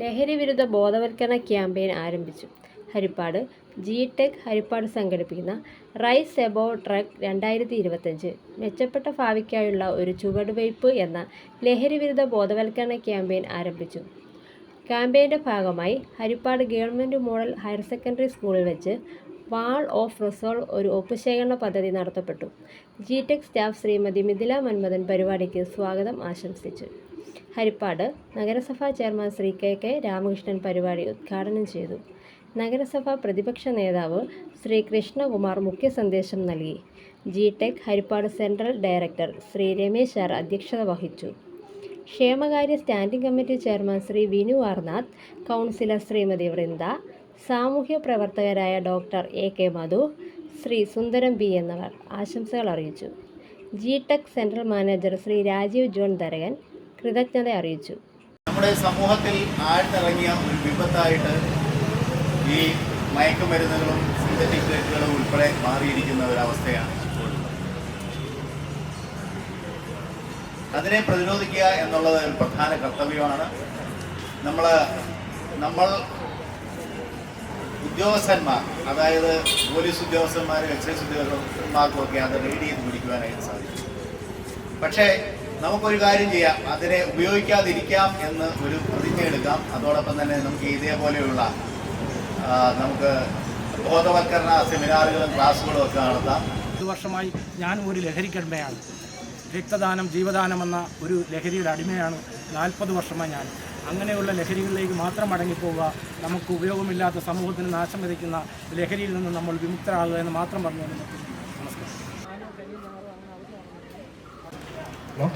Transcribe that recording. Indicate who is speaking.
Speaker 1: ലഹരി വിരുദ്ധ ബോധവൽക്കരണ ക്യാമ്പയിൻ ആരംഭിച്ചു. ഹരിപ്പാട് ജി ടെക് ഹരിപ്പാട് സംഘടിപ്പിക്കുന്ന റൈസ് എബോ ട്രക്ക് രണ്ടായിരത്തി ഇരുപത്തഞ്ച് മെച്ചപ്പെട്ട ഭാവിക്കായുള്ള ഒരു ചുവടുവയ്പ് എന്ന ലഹരി വിരുദ്ധ ബോധവൽക്കരണ ക്യാമ്പയിൻ ആരംഭിച്ചു. ക്യാമ്പയിന്റെ ഭാഗമായി Harippad government model higher secondary സ്കൂളിൽ വെച്ച് വാൾ ഓഫ് റിസോൾവ് ഒരു ഒപ്പുശേഖരണ പദ്ധതി നടത്തപ്പെട്ടു. G tech staff Srimathi Mithila Manmadhan പരിപാടിക്ക് സ്വാഗതം ആശംസിച്ചു. ഹരിപ്പാട് നഗരസഭാ chairman Shri K K Ramakrishnan പരിപാടി ഉദ്ഘാടനം ചെയ്തു. നഗരസഭാ പ്രതിപക്ഷ നേതാവ് ശ്രീ കൃഷ്ണകുമാർ മുഖ്യ സന്ദേശം നൽകി. G tech Harippad central director Shri Ramesh R അധ്യക്ഷത വഹിച്ചു. ക്ഷേമകാര്യ standing committee chairman Shri Vinu Arnath councillor Srimathi Vrinda സാമൂഹ്യ പ്രവർത്തകരായ doctor A K Madhu Shri Sundaram B എന്നിവർ ആശംസകൾ അറിയിച്ചു. G tech central manager Shri Rajeev John Tharakan കൃതജ്ഞത അറിയിച്ചു.
Speaker 2: നമ്മുടെ സമൂഹത്തിൽ ആഴ്ന്നിറങ്ങിയ ഒരു വിപത്തായിട്ട് ഈ മയക്കുമരുന്നുകളും സിന്തറ്റിക് ഡ്രഗുകളും ഉൾപ്പെടെ മാറിയിരിക്കുന്ന ഒരവസ്ഥയാണ് അതിനെ പ്രതിരോധിക്കുക എന്നുള്ളത് ഒരു പ്രധാന കർത്തവ്യമാണ്. നമ്മൾ നമ്മൾ ഉദ്യോഗസ്ഥന്മാർ അതായത് പോലീസ് ഉദ്യോഗസ്ഥന്മാരും എക്സൈസ് ഉദ്യോഗസ്ഥന്മാർക്കും ഒക്കെ അത് റീഡ് ചെയ്ത് പിടിക്കുവാനായിട്ട് സാധിക്കും. പക്ഷേ നമുക്കൊരു കാര്യം ചെയ്യാം. അതിനെ ഉപയോഗിക്കാതിരിക്കാം എന്ന് ഒരു പ്രതിജ്ഞ എടുക്കാം. അതോടൊപ്പം തന്നെ നമുക്ക് ഇതേപോലെയുള്ള നമുക്ക് ബോധവൽക്കരണ സെമിനാറുകളും ക്ലാസ്സുകളും ഒക്കെ നടത്താം.
Speaker 3: പത്ത് വർഷമായി ഞാൻ ഒരു ലഹരിക്കടിമയാണ് രക്തദാനം ജീവദാനം എന്ന ഒരു ലഹരിയുടെ അടിമയാണ് നാൽപ്പത് വർഷമായി ഞാൻ. അങ്ങനെയുള്ള ലഹരികളിലേക്ക് മാത്രം അടങ്ങിപ്പോവുക നമുക്ക് ഉപയോഗമില്ലാത്ത സമൂഹത്തിന് നാശം വിതയ്ക്കുന്ന ലഹരിയിൽ നിന്ന് നമ്മൾ വിമുക്തരാകുക എന്ന് മാത്രം പറഞ്ഞു
Speaker 4: နော်